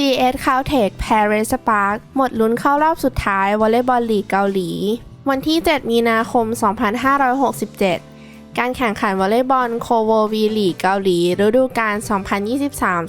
GS Caltech Paris Spark หมดลุ้นเข้ารอบสุดท้ายวอลเลย์บอลลีกเกาหลี วันที่ 7 มีนาคม 2567 การแข่งขันวอลเลย์บอลโคโววีลีกเกาหลี ฤดูกาล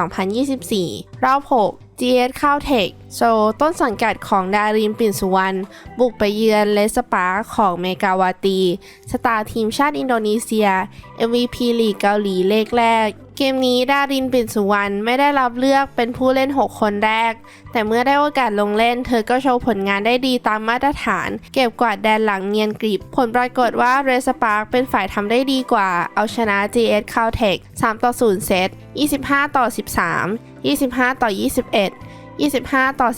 2023-2024 รอบ 6 GS Caltech โซต้นสังกัดของดารินปิ่นสุวรรณบุกไปเยือนเลสปาร์ของเมกาวาตี สตาร์ทีมชาติอินโดนีเซีย MVP ลีกเกาหลีเลขแรก เกมนี้ดารินปิ่นสุวรรณไม่ได้รับเลือกเป็นผู้เล่น 6 คนแรก แต่เมื่อได้โอกาสลงเล่น เธอก็โชว์ผลงานได้ดีตามมาตรฐาน เก็บกวาดแดนหลังเนียนกริบ ผลปรากฏว่าเรสปาร์กเป็นฝ่ายทำได้ดีกว่า เอาชนะ GS Caltech 3 ต่อ 0 เซต 25 ต่อ 13 25 ต่อ 21 25 ต่อ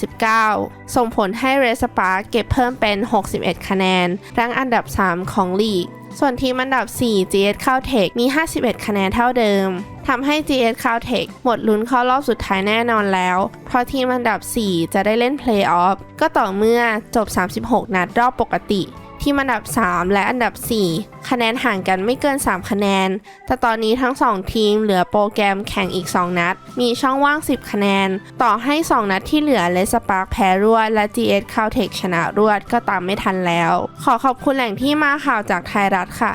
19 ส่งผลให้เรสปาร์กเก็บเพิ่มเป็น 61 คะแนน รั้งอันดับ 3 ของลีก ส่วนทีมอันดับ 4 GS Caltech มี 51 คะแนนเท่าเดิม ทำให้ GS Caltech หมดลุ้นเข้ารอบสุดท้ายแน่นอนแล้ว เพราะทีมอันดับ 4 จะได้เล่นเพลย์ออฟก็ต่อเมื่อจบ 36 นัดรอบปกติ ทีมอันดับ 3 และอันดับ 4 คะแนนห่างกันไม่เกิน 3 คะแนน แต่ตอนนี้ทั้ง 2 ทีมเหลือโปรแกรมแข่งอีก 2 นัด มีช่องว่าง 10 คะแนน ต่อให้ 2 นัดที่เหลือเลสปาร์คแพ้รวด และ GS Caltech ชนะรวดก็ตามไม่ทันแล้ว ขอขอบคุณแหล่งที่มาข่าวจากไทยรัฐค่ะ